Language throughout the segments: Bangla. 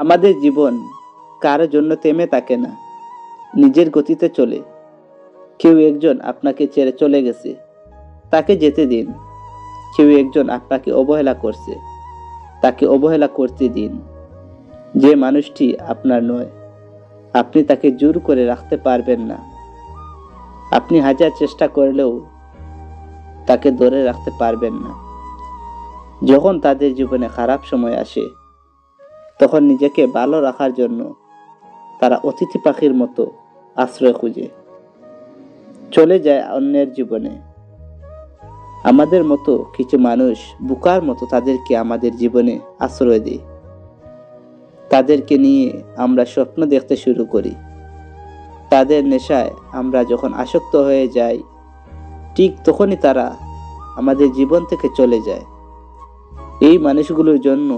আমাদের জীবন কারও জন্য থেমে থাকে না। নিজের গতিতে চলে। কেউ একজন আপনাকে ছেড়ে চলে গেছে। তাকে যেতে দিন। কেউ একজন আপনাকে অবহেলা করছে। তাকে অবহেলা করতে দিন। যে মানুষটি আপনার নয়, আপনি তাকে জোর করে রাখতে পারবেন না। আপনি হাজার চেষ্টা করলেও তাকে ধরে রাখতে পারবেন না। যখন তাদের জীবনে খারাপ সময় আসে তখন নিজেকে ভালো রাখার জন্য তারা অতিথি পাখির মতো আশ্রয় খুঁজে। চলে যায় অন্যের জীবনে। আমাদের মতো কিছু মানুষ বুকার মতো তাদেরকে আমাদের জীবনে আশ্রয় দিই তাদেরকে নিয়ে আমরা স্বপ্ন দেখতে শুরু করি। তাদের নেশায় আমরা যখন আসক্ত হয়ে যাই, ঠিক তখনই তারা আমাদের জীবন থেকে চলে যায়। এই মানুষগুলোর জন্য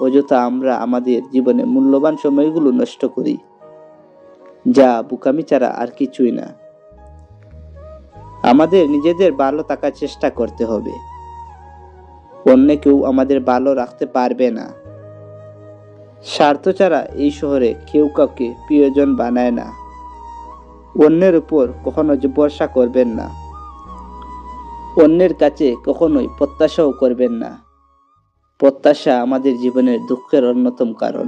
অযথা আমরা আমাদের জীবনে মূল্যবান সময়গুলো নষ্ট করি, যা বুকামি ছাড়া আর কিছুই না। আমাদের নিজেদের ভালো থাকার চেষ্টা করতে হবে। অন্য কেউ আমাদের ভালো রাখতে পারবে না। স্বার্থ ছাড়া এই শহরে কেউ কাউকে প্রিয়জন বানায় না। অন্যের উপর কখনো ভরসা করবেন না। অন্যের কাছে কখনোই প্রত্যাশাও করবেন না। প্রত্যাশা আমাদের জীবনের দুঃখের অন্যতম কারণ।